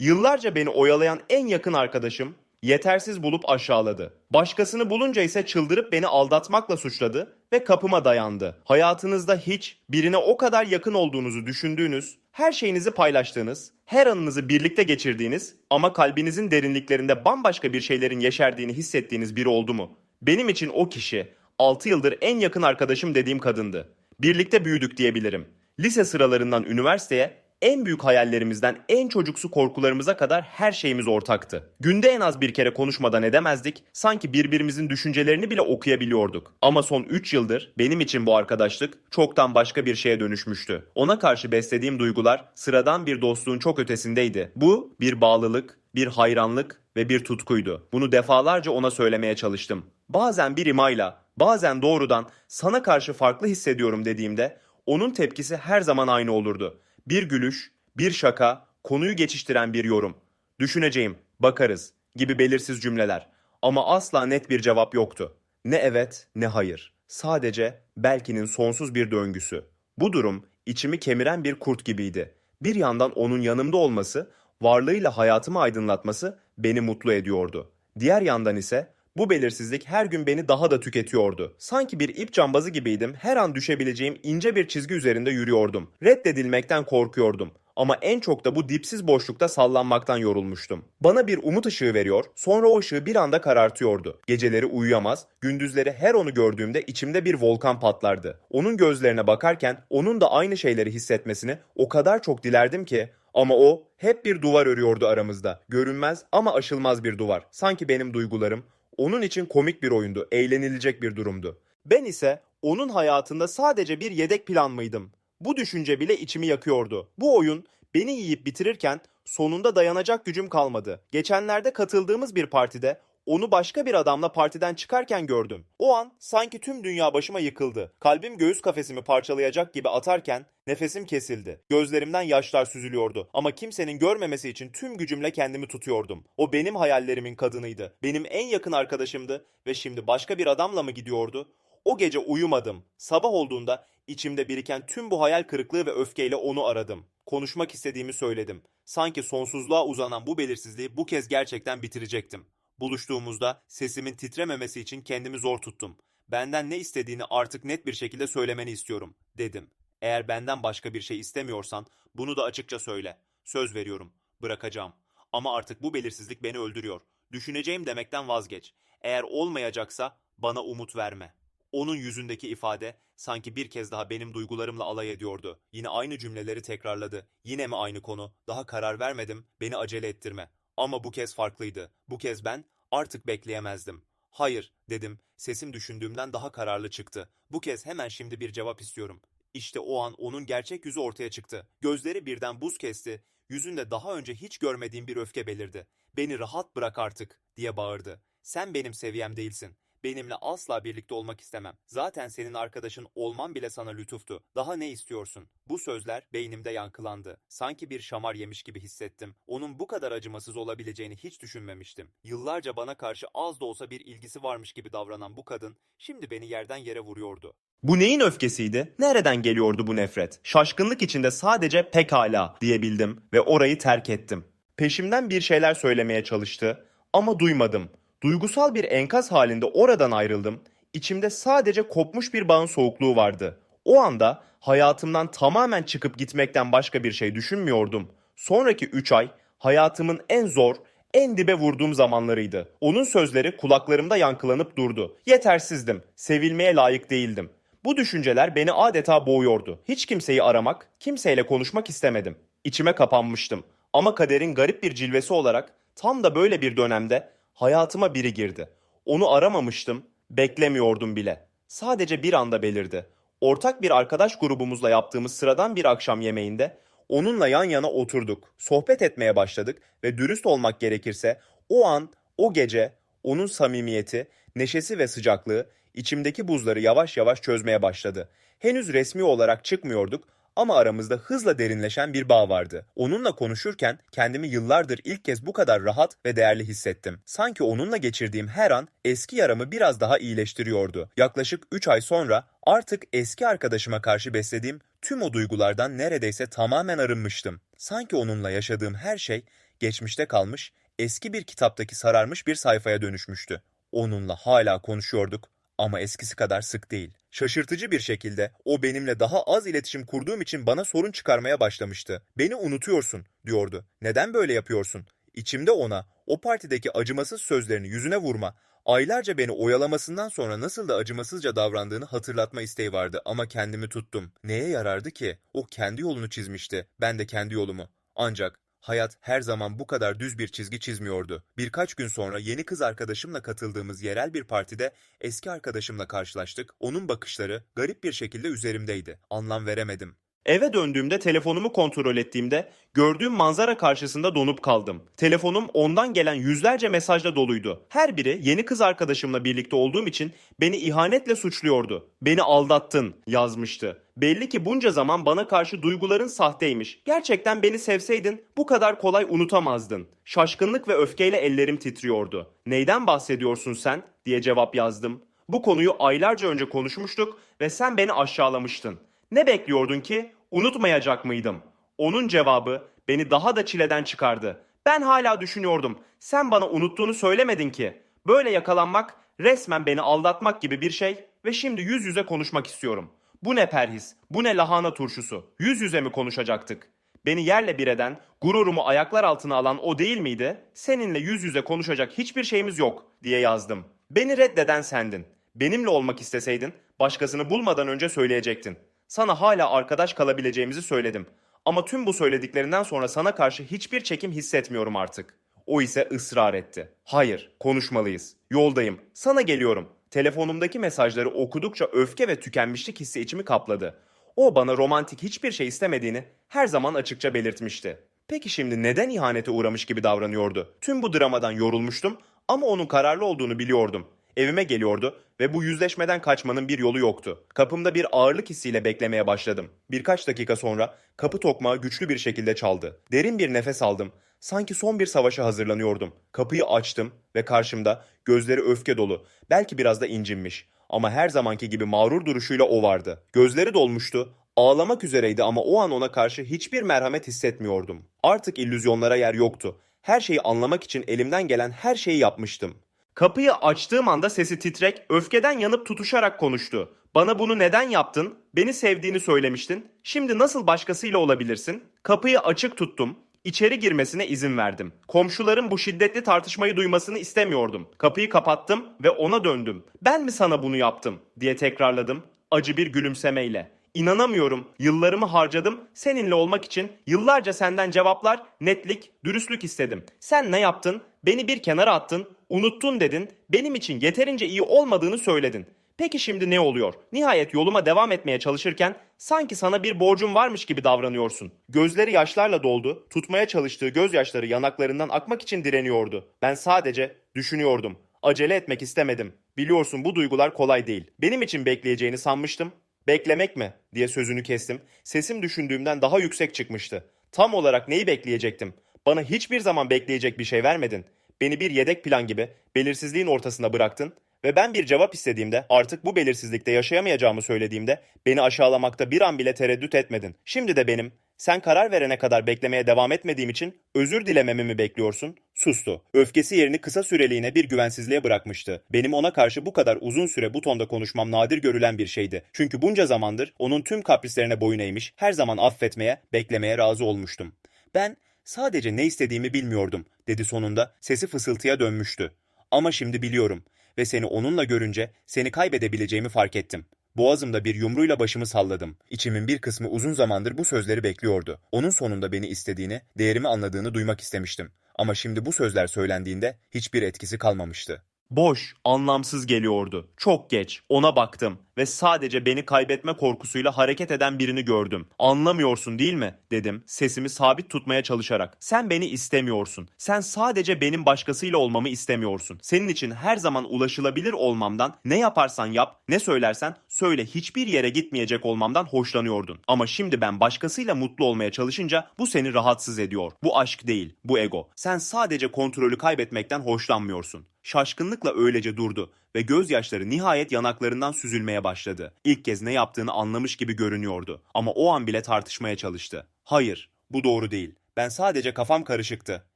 Yıllarca beni oyalayan en yakın arkadaşım yetersiz bulup aşağıladı. Başkasını bulunca ise çıldırıp beni aldatmakla suçladı ve kapıma dayandı. Hayatınızda hiç birine o kadar yakın olduğunuzu düşündüğünüz, her şeyinizi paylaştığınız, her anınızı birlikte geçirdiğiniz ama kalbinizin derinliklerinde bambaşka bir şeylerin yeşerdiğini hissettiğiniz biri oldu mu? Benim için o kişi 6 yıldır en yakın arkadaşım dediğim kadındı. Birlikte büyüdük diyebilirim. Lise sıralarından üniversiteye en büyük hayallerimizden en çocuksu korkularımıza kadar her şeyimiz ortaktı. Günde en az bir kere konuşmadan edemezdik, sanki birbirimizin düşüncelerini bile okuyabiliyorduk. Ama son 3 yıldır benim için bu arkadaşlık çoktan başka bir şeye dönüşmüştü. Ona karşı beslediğim duygular sıradan bir dostluğun çok ötesindeydi. Bu bir bağlılık, bir hayranlık ve bir tutkuydu. Bunu defalarca ona söylemeye çalıştım. Bazen bir imayla, bazen doğrudan sana karşı farklı hissediyorum dediğimde onun tepkisi her zaman aynı olurdu. Bir gülüş, bir şaka, konuyu geçiştiren bir yorum. Düşüneceğim, bakarız gibi belirsiz cümleler. Ama asla net bir cevap yoktu. Ne evet ne hayır. Sadece belkinin sonsuz bir döngüsü. Bu durum içimi kemiren bir kurt gibiydi. Bir yandan onun yanımda olması, varlığıyla hayatımı aydınlatması beni mutlu ediyordu. Diğer yandan ise bu belirsizlik her gün beni daha da tüketiyordu. Sanki bir ip cambazı gibiydim, her an düşebileceğim ince bir çizgi üzerinde yürüyordum. Reddedilmekten korkuyordum. Ama en çok da bu dipsiz boşlukta sallanmaktan yorulmuştum. Bana bir umut ışığı veriyor, sonra o ışığı bir anda karartıyordu. Geceleri uyuyamaz, gündüzleri her onu gördüğümde içimde bir volkan patlardı. Onun gözlerine bakarken onun da aynı şeyleri hissetmesini o kadar çok dilerdim ki ama o hep bir duvar örüyordu aramızda. Görünmez ama aşılmaz bir duvar. Sanki benim duygularım onun için komik bir oyundu, eğlenilecek bir durumdu. Ben ise onun hayatında sadece bir yedek plan mıydım? Bu düşünce bile içimi yakıyordu. Bu oyun beni yiyip bitirirken sonunda dayanacak gücüm kalmadı. Geçenlerde katıldığımız bir partide onu başka bir adamla partiden çıkarken gördüm. O an sanki tüm dünya başıma yıkıldı. Kalbim göğüs kafesimi parçalayacak gibi atarken nefesim kesildi. Gözlerimden yaşlar süzülüyordu ama kimsenin görmemesi için tüm gücümle kendimi tutuyordum. O benim hayallerimin kadınıydı. Benim en yakın arkadaşımdı ve şimdi başka bir adamla mı gidiyordu? O gece uyumadım. Sabah olduğunda içimde biriken tüm bu hayal kırıklığı ve öfkeyle onu aradım. Konuşmak istediğimi söyledim. Sanki sonsuzluğa uzanan bu belirsizliği bu kez gerçekten bitirecektim. Buluştuğumuzda sesimin titrememesi için kendimi zor tuttum. Benden ne istediğini artık net bir şekilde söylemeni istiyorum, dedim. Eğer benden başka bir şey istemiyorsan bunu da açıkça söyle. Söz veriyorum, bırakacağım. Ama artık bu belirsizlik beni öldürüyor. Düşüneceğim demekten vazgeç. Eğer olmayacaksa bana umut verme. Onun yüzündeki ifade sanki bir kez daha benim duygularımla alay ediyordu. Yine aynı cümleleri tekrarladı. Yine mi aynı konu? Daha karar vermedim. Beni acele ettirme. Ama bu kez farklıydı. Bu kez ben artık bekleyemezdim. Hayır dedim. Sesim düşündüğümden daha kararlı çıktı. Bu kez hemen şimdi bir cevap istiyorum. İşte o an onun gerçek yüzü ortaya çıktı. Gözleri birden buz kesti. Yüzünde daha önce hiç görmediğim bir öfke belirdi. Beni rahat bırak artık diye bağırdı. Sen benim seviyem değilsin. Benimle asla birlikte olmak istemem. Zaten senin arkadaşın olman bile sana lütuftu. Daha ne istiyorsun? Bu sözler beynimde yankılandı. Sanki bir şamar yemiş gibi hissettim. Onun bu kadar acımasız olabileceğini hiç düşünmemiştim. Yıllarca bana karşı az da olsa bir ilgisi varmış gibi davranan bu kadın şimdi beni yerden yere vuruyordu. Bu neyin öfkesiydi? Nereden geliyordu bu nefret? Şaşkınlık içinde sadece pekala diyebildim ve orayı terk ettim. Peşimden bir şeyler söylemeye çalıştı ama duymadım. Duygusal bir enkaz halinde oradan ayrıldım. İçimde sadece kopmuş bir bağın soğukluğu vardı. O anda hayatımdan tamamen çıkıp gitmekten başka bir şey düşünmüyordum. Sonraki 3 ay hayatımın en zor, en dibe vurduğum zamanlarıydı. Onun sözleri kulaklarımda yankılanıp durdu. Yetersizdim, sevilmeye layık değildim. Bu düşünceler beni adeta boğuyordu. Hiç kimseyi aramak, kimseyle konuşmak istemedim. İçime kapanmıştım. Ama kaderin garip bir cilvesi olarak tam da böyle bir dönemde hayatıma biri girdi. Onu aramamıştım, beklemiyordum bile. Sadece bir anda belirdi. Ortak bir arkadaş grubumuzla yaptığımız sıradan bir akşam yemeğinde onunla yan yana oturduk. Sohbet etmeye başladık ve dürüst olmak gerekirse o an, o gece onun samimiyeti, neşesi ve sıcaklığı içimdeki buzları yavaş yavaş çözmeye başladı. Henüz resmi olarak çıkmıyorduk ama aramızda hızla derinleşen bir bağ vardı. Onunla konuşurken kendimi yıllardır ilk kez bu kadar rahat ve değerli hissettim. Sanki onunla geçirdiğim her an eski yaramı biraz daha iyileştiriyordu. Yaklaşık 3 ay sonra artık eski arkadaşıma karşı beslediğim tüm o duygulardan neredeyse tamamen arınmıştım. Sanki onunla yaşadığım her şey geçmişte kalmış, eski bir kitaptaki sararmış bir sayfaya dönüşmüştü. Onunla hala konuşuyorduk ama eskisi kadar sık değil. Şaşırtıcı bir şekilde o benimle daha az iletişim kurduğum için bana sorun çıkarmaya başlamıştı. Beni unutuyorsun diyordu. Neden böyle yapıyorsun? İçimde ona o partideki acımasız sözlerini yüzüne vurma, aylarca beni oyalamasından sonra nasıl da acımasızca davrandığını hatırlatma isteği vardı ama kendimi tuttum. Neye yarardı ki? O kendi yolunu çizmişti, ben de kendi yolumu. Ancak hayat her zaman bu kadar düz bir çizgi çizmiyordu. Birkaç gün sonra yeni kız arkadaşımla katıldığımız yerel bir partide eski arkadaşımla karşılaştık. Onun bakışları garip bir şekilde üzerimdeydi. Anlam veremedim. Eve döndüğümde telefonumu kontrol ettiğimde gördüğüm manzara karşısında donup kaldım. Telefonum ondan gelen yüzlerce mesajla doluydu. Her biri yeni kız arkadaşımla birlikte olduğum için beni ihanetle suçluyordu. Beni aldattın yazmıştı. Belli ki bunca zaman bana karşı duyguların sahteymiş. Gerçekten beni sevseydin bu kadar kolay unutamazdın. Şaşkınlık ve öfkeyle ellerim titriyordu. Neyden bahsediyorsun sen diye cevap yazdım. Bu konuyu aylarca önce konuşmuştuk ve sen beni aşağılamıştın. Ne bekliyordun ki? Unutmayacak mıydım? Onun cevabı beni daha da çileden çıkardı. Ben hala düşünüyordum. Sen bana unuttuğunu söylemedin ki. Böyle yakalanmak resmen beni aldatmak gibi bir şey ve şimdi yüz yüze konuşmak istiyorum. Bu ne perhis, bu ne lahana turşusu. Yüz yüze mi konuşacaktık? Beni yerle bir eden, gururumu ayaklar altına alan o değil miydi? Seninle yüz yüze konuşacak hiçbir şeyimiz yok diye yazdım. Beni reddeden sendin. Benimle olmak isteseydin başkasını bulmadan önce söyleyecektin. Sana hala arkadaş kalabileceğimizi söyledim. Ama tüm bu söylediklerinden sonra sana karşı hiçbir çekim hissetmiyorum artık. O ise ısrar etti. Hayır, konuşmalıyız. Yoldayım. Sana geliyorum. Telefonumdaki mesajları okudukça öfke ve tükenmişlik hissi içimi kapladı. O bana romantik hiçbir şey istemediğini her zaman açıkça belirtmişti. Peki şimdi neden ihanete uğramış gibi davranıyordu? Tüm bu dramadan yorulmuştum ama onun kararlı olduğunu biliyordum. Evime geliyordu ve bu yüzleşmeden kaçmanın bir yolu yoktu. Kapımda bir ağırlık hissiyle beklemeye başladım. Birkaç dakika sonra kapı tokmağı güçlü bir şekilde çaldı. Derin bir nefes aldım. Sanki son bir savaşa hazırlanıyordum. Kapıyı açtım ve karşımda gözleri öfke dolu, belki biraz da incinmiş. Ama her zamanki gibi mağrur duruşuyla o vardı. Gözleri dolmuştu, ağlamak üzereydi ama o an ona karşı hiçbir merhamet hissetmiyordum. Artık illüzyonlara yer yoktu. Her şeyi anlamak için elimden gelen her şeyi yapmıştım. Kapıyı açtığım anda sesi titrek, öfkeden yanıp tutuşarak konuştu. Bana bunu neden yaptın? Beni sevdiğini söylemiştin. Şimdi nasıl başkasıyla olabilirsin? Kapıyı açık tuttum. İçeri girmesine izin verdim. Komşuların bu şiddetli tartışmayı duymasını istemiyordum. Kapıyı kapattım ve ona döndüm. Ben mi sana bunu yaptım diye tekrarladım acı bir gülümsemeyle. İnanamıyorum. Yıllarımı harcadım seninle olmak için. Yıllarca senden cevaplar, netlik, dürüstlük istedim. Sen ne yaptın? Beni bir kenara attın, unuttun dedin. Benim için yeterince iyi olmadığını söyledin. Peki şimdi ne oluyor? Nihayet yoluma devam etmeye çalışırken sanki sana bir borcum varmış gibi davranıyorsun. Gözleri yaşlarla doldu. Tutmaya çalıştığı gözyaşları yanaklarından akmak için direniyordu. Ben sadece düşünüyordum. Acele etmek istemedim. Biliyorsun bu duygular kolay değil. Benim için bekleyeceğini sanmıştım. Beklemek mi? diye sözünü kestim. Sesim düşündüğümden daha yüksek çıkmıştı. Tam olarak neyi bekleyecektim? Bana hiçbir zaman bekleyecek bir şey vermedin. Beni bir yedek plan gibi belirsizliğin ortasında bıraktın ve ben bir cevap istediğimde artık bu belirsizlikte yaşayamayacağımı söylediğimde beni aşağılamakta bir an bile tereddüt etmedin. Şimdi de benim sen karar verene kadar beklemeye devam etmediğim için özür dilememi mi bekliyorsun? Sustu. Öfkesi yerini kısa süreliğine bir güvensizliğe bırakmıştı. Benim ona karşı bu kadar uzun süre bu tonda konuşmam nadir görülen bir şeydi. Çünkü bunca zamandır onun tüm kaprislerine boyun eğmiş, her zaman affetmeye, beklemeye razı olmuştum. Ben sadece ne istediğimi bilmiyordum, dedi sonunda. Sesi fısıltıya dönmüştü. Ama şimdi biliyorum ve seni onunla görünce seni kaybedebileceğimi fark ettim. Boğazımda bir yumruyla başımı salladım. İçimin bir kısmı uzun zamandır bu sözleri bekliyordu. Onun sonunda beni istediğini, değerimi anladığını duymak istemiştim. Ama şimdi bu sözler söylendiğinde hiçbir etkisi kalmamıştı. Boş, anlamsız geliyordu. Çok geç. Ona baktım ve sadece beni kaybetme korkusuyla hareket eden birini gördüm. Anlamıyorsun değil mi? dedim sesimi sabit tutmaya çalışarak. Sen beni istemiyorsun. Sen sadece benim başkasıyla olmamı istemiyorsun. Senin için her zaman ulaşılabilir olmamdan ne yaparsan yap, ne söylersen söyle hiçbir yere gitmeyecek olmamdan hoşlanıyordun. Ama şimdi ben başkasıyla mutlu olmaya çalışınca bu seni rahatsız ediyor. Bu aşk değil, bu ego. Sen sadece kontrolü kaybetmekten hoşlanmıyorsun. Şaşkınlıkla öylece durdu ve gözyaşları nihayet yanaklarından süzülmeye başladı. İlk kez ne yaptığını anlamış gibi görünüyordu ama o an bile tartışmaya çalıştı. Hayır, bu doğru değil. Ben sadece kafam karışıktı.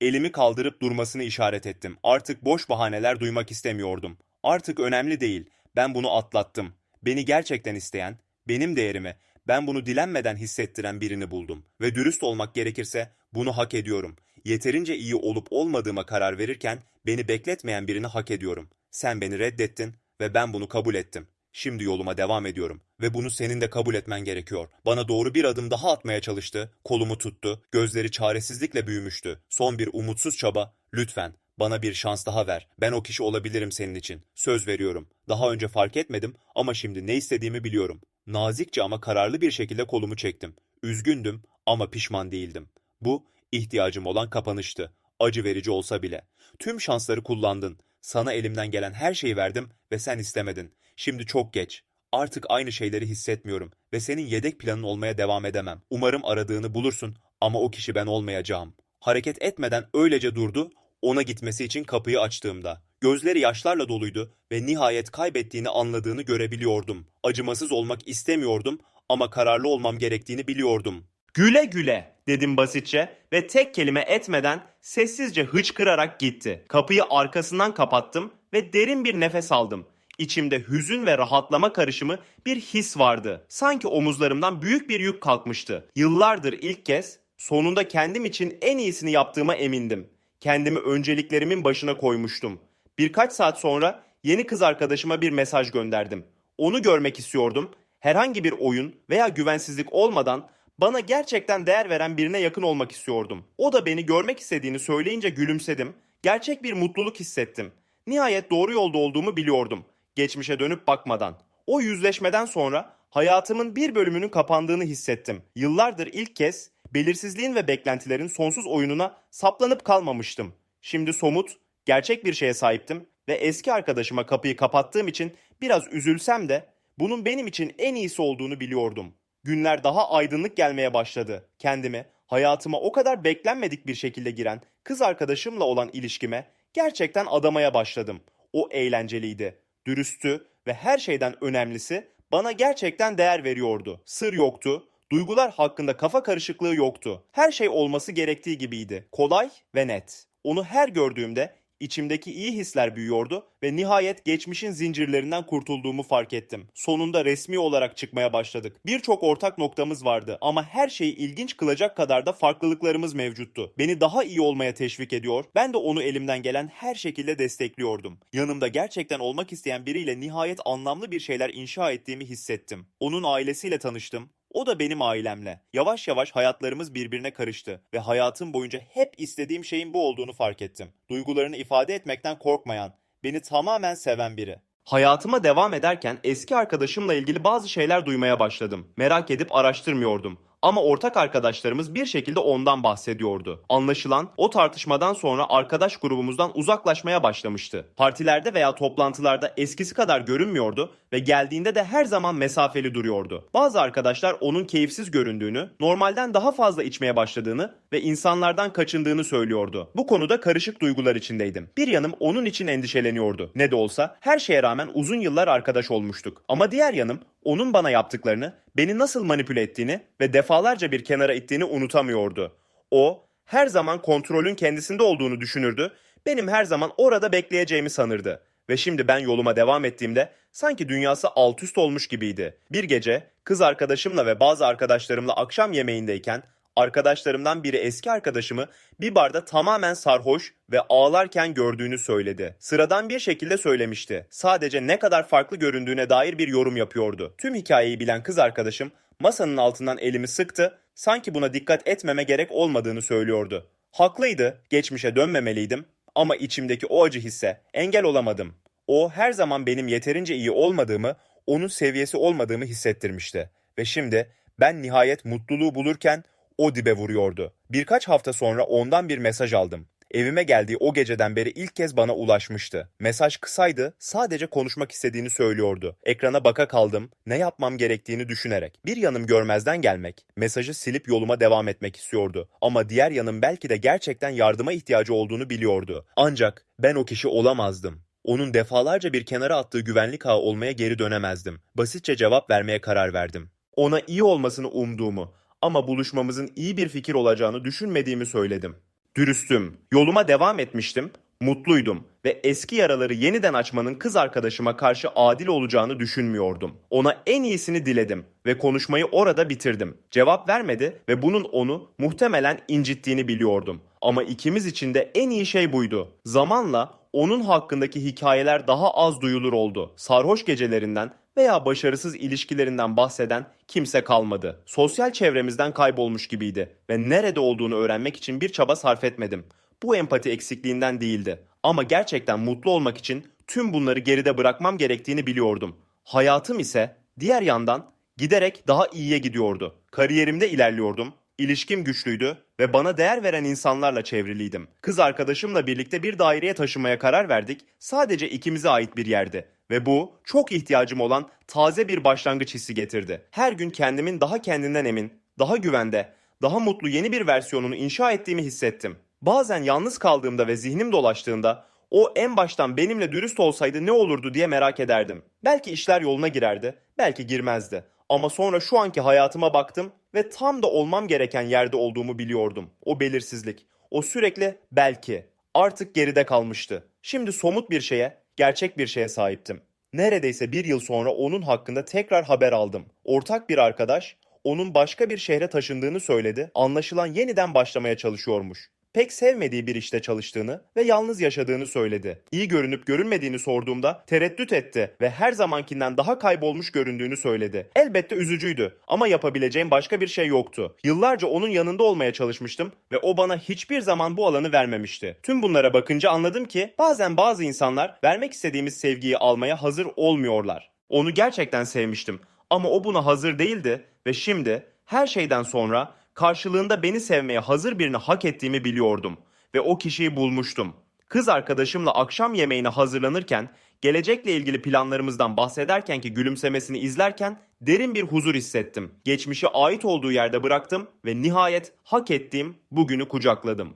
Elimi kaldırıp durmasını işaret ettim. Artık boş bahaneler duymak istemiyordum. Artık önemli değil. Ben bunu atlattım. Beni gerçekten isteyen, benim değerimi, ben bunu dilenmeden hissettiren birini buldum. Ve dürüst olmak gerekirse bunu hak ediyorum. Yeterince iyi olup olmadığıma karar verirken beni bekletmeyen birini hak ediyorum. Sen beni reddettin ve ben bunu kabul ettim. Şimdi yoluma devam ediyorum ve bunu senin de kabul etmen gerekiyor. Bana doğru bir adım daha atmaya çalıştı, kolumu tuttu, gözleri çaresizlikle büyümüştü. Son bir umutsuz çaba, lütfen bana bir şans daha ver. Ben o kişi olabilirim senin için. Söz veriyorum. Daha önce fark etmedim ama şimdi ne istediğimi biliyorum. Nazikçe ama kararlı bir şekilde kolumu çektim. Üzgündüm ama pişman değildim. Bu ihtiyacım olan kapanıştı. Acı verici olsa bile. Tüm şansları kullandın. Sana elimden gelen her şeyi verdim ve sen istemedin. Şimdi çok geç. Artık aynı şeyleri hissetmiyorum ve senin yedek planın olmaya devam edemem. Umarım aradığını bulursun ama o kişi ben olmayacağım. Hareket etmeden öylece durdu, ona gitmesi için kapıyı açtığımda. Gözleri yaşlarla doluydu ve nihayet kaybettiğini anladığını görebiliyordum. Acımasız olmak istemiyordum ama kararlı olmam gerektiğini biliyordum. Güle güle dedim basitçe ve tek kelime etmeden sessizce hıçkırarak gitti. Kapıyı arkasından kapattım ve derin bir nefes aldım. İçimde hüzün ve rahatlama karışımı bir his vardı. Sanki omuzlarımdan büyük bir yük kalkmıştı. Yıllardır ilk kez sonunda kendim için en iyisini yaptığıma emindim. Kendimi önceliklerimin başına koymuştum. Birkaç saat sonra yeni kız arkadaşıma bir mesaj gönderdim. Onu görmek istiyordum. Herhangi bir oyun veya güvensizlik olmadan bana gerçekten değer veren birine yakın olmak istiyordum. O da beni görmek istediğini söyleyince gülümsedim. Gerçek bir mutluluk hissettim. Nihayet doğru yolda olduğumu biliyordum. Geçmişe dönüp bakmadan. O yüzleşmeden sonra hayatımın bir bölümünün kapandığını hissettim. Yıllardır ilk kez belirsizliğin ve beklentilerin sonsuz oyununa saplanıp kalmamıştım. Şimdi somut, gerçek bir şeye sahiptim ve eski arkadaşıma kapıyı kapattığım için biraz üzülsem de bunun benim için en iyisi olduğunu biliyordum. Günler daha aydınlık gelmeye başladı. Kendimi hayatıma o kadar beklenmedik bir şekilde giren kız arkadaşımla olan ilişkime gerçekten adamaya başladım. O eğlenceliydi, dürüsttü ve her şeyden önemlisi bana gerçekten değer veriyordu. Sır yoktu, duygular hakkında kafa karışıklığı yoktu. Her şey olması gerektiği gibiydi. Kolay ve net. Onu her gördüğümde İçimdeki iyi hisler büyüyordu ve nihayet geçmişin zincirlerinden kurtulduğumu fark ettim. Sonunda resmi olarak çıkmaya başladık. Birçok ortak noktamız vardı ama her şeyi ilginç kılacak kadar da farklılıklarımız mevcuttu. Beni daha iyi olmaya teşvik ediyor, ben de onu elimden gelen her şekilde destekliyordum. Yanımda gerçekten olmak isteyen biriyle nihayet anlamlı bir şeyler inşa ettiğimi hissettim. Onun ailesiyle tanıştım. O da benim ailemle. Yavaş yavaş hayatlarımız birbirine karıştı ve hayatım boyunca hep istediğim şeyin bu olduğunu fark ettim. Duygularını ifade etmekten korkmayan, beni tamamen seven biri. Hayatıma devam ederken eski arkadaşımla ilgili bazı şeyler duymaya başladım. Merak edip araştırmıyordum. Ama ortak arkadaşlarımız bir şekilde ondan bahsediyordu. Anlaşılan o tartışmadan sonra arkadaş grubumuzdan uzaklaşmaya başlamıştı. Partilerde veya toplantılarda eskisi kadar görünmüyordu ve geldiğinde de her zaman mesafeli duruyordu. Bazı arkadaşlar onun keyifsiz göründüğünü, normalden daha fazla içmeye başladığını ve insanlardan kaçındığını söylüyordu. Bu konuda karışık duygular içindeydim. Bir yanım onun için endişeleniyordu. Ne de olsa her şeye rağmen uzun yıllar arkadaş olmuştuk. Ama diğer yanım onun bana yaptıklarını, beni nasıl manipüle ettiğini ve defalarca bir kenara ittiğini unutamıyordu. O her zaman kontrolün kendisinde olduğunu düşünürdü, benim her zaman orada bekleyeceğimi sanırdı. Ve şimdi ben yoluma devam ettiğimde sanki dünyası alt üst olmuş gibiydi. Bir gece kız arkadaşımla ve bazı arkadaşlarımla akşam yemeğindeyken arkadaşlarımdan biri eski arkadaşımı bir barda tamamen sarhoş ve ağlarken gördüğünü söyledi. Sıradan bir şekilde söylemişti. Sadece ne kadar farklı göründüğüne dair bir yorum yapıyordu. Tüm hikayeyi bilen kız arkadaşım masanın altından elimi sıktı, sanki buna dikkat etmeme gerek olmadığını söylüyordu. Haklıydı, geçmişe dönmemeliydim ama içimdeki o acı hisse engel olamadım. O her zaman benim yeterince iyi olmadığımı, onun seviyesi olmadığımı hissettirmişti. Ve şimdi ben nihayet mutluluğu bulurken o dibe vuruyordu. Birkaç hafta sonra ondan bir mesaj aldım. Evime geldiği o geceden beri ilk kez bana ulaşmıştı. Mesaj kısaydı, sadece konuşmak istediğini söylüyordu. Ekrana baka kaldım, ne yapmam gerektiğini düşünerek. Bir yanım görmezden gelmek, mesajı silip yoluma devam etmek istiyordu. Ama diğer yanım belki de gerçekten yardıma ihtiyacı olduğunu biliyordu. Ancak ben o kişi olamazdım. Onun defalarca bir kenara attığı güvenlik ağı olmaya geri dönemezdim. Basitçe cevap vermeye karar verdim. Ona iyi olmasını umduğumu ama buluşmamızın iyi bir fikir olacağını düşünmediğimi söyledim. Dürüstüm. Yoluma devam etmiştim. Mutluydum ve eski yaraları yeniden açmanın kız arkadaşıma karşı adil olacağını düşünmüyordum. Ona en iyisini diledim ve konuşmayı orada bitirdim. Cevap vermedi ve bunun onu muhtemelen incittiğini biliyordum. Ama ikimiz için de en iyi şey buydu. Zamanla onun hakkındaki hikayeler daha az duyulur oldu. Sarhoş gecelerinden veya başarısız ilişkilerinden bahseden kimse kalmadı. Sosyal çevremizden kaybolmuş gibiydi ve nerede olduğunu öğrenmek için bir çaba sarf etmedim. Bu empati eksikliğinden değildi. Ama gerçekten mutlu olmak için tüm bunları geride bırakmam gerektiğini biliyordum. Hayatım ise diğer yandan giderek daha iyiye gidiyordu. Kariyerimde ilerliyordum. İlişkim güçlüydü ve bana değer veren insanlarla çevriliydim. Kız arkadaşımla birlikte bir daireye taşınmaya karar verdik. Sadece ikimize ait bir yerdi ve bu çok ihtiyacım olan taze bir başlangıç hissi getirdi. Her gün kendimin daha kendinden emin, daha güvende, daha mutlu yeni bir versiyonunu inşa ettiğimi hissettim. Bazen yalnız kaldığımda ve zihnim dolaştığında o en baştan benimle dürüst olsaydı ne olurdu diye merak ederdim. Belki işler yoluna girerdi, belki girmezdi. Ama sonra şu anki hayatıma baktım ve tam da olmam gereken yerde olduğumu biliyordum. O belirsizlik, o sürekli belki artık geride kalmıştı. Şimdi somut bir şeye, gerçek bir şeye sahiptim. Neredeyse bir yıl sonra onun hakkında tekrar haber aldım. Ortak bir arkadaş onun başka bir şehre taşındığını söyledi. Anlaşılan yeniden başlamaya çalışıyormuş. Pek sevmediği bir işte çalıştığını ve yalnız yaşadığını söyledi. İyi görünüp görünmediğini sorduğumda tereddüt etti ve her zamankinden daha kaybolmuş göründüğünü söyledi. Elbette üzücüydü ama yapabileceğim başka bir şey yoktu. Yıllarca onun yanında olmaya çalışmıştım ve o bana hiçbir zaman bu alanı vermemişti. Tüm bunlara bakınca anladım ki bazen bazı insanlar vermek istediğimiz sevgiyi almaya hazır olmuyorlar. Onu gerçekten sevmiştim ama o buna hazır değildi ve şimdi her şeyden sonra karşılığında beni sevmeye hazır birini hak ettiğimi biliyordum ve o kişiyi bulmuştum. Kız arkadaşımla akşam yemeğine hazırlanırken, gelecekle ilgili planlarımızdan bahsederken ki gülümsemesini izlerken derin bir huzur hissettim. Geçmişi ait olduğu yerde bıraktım ve nihayet hak ettiğim bugünü kucakladım.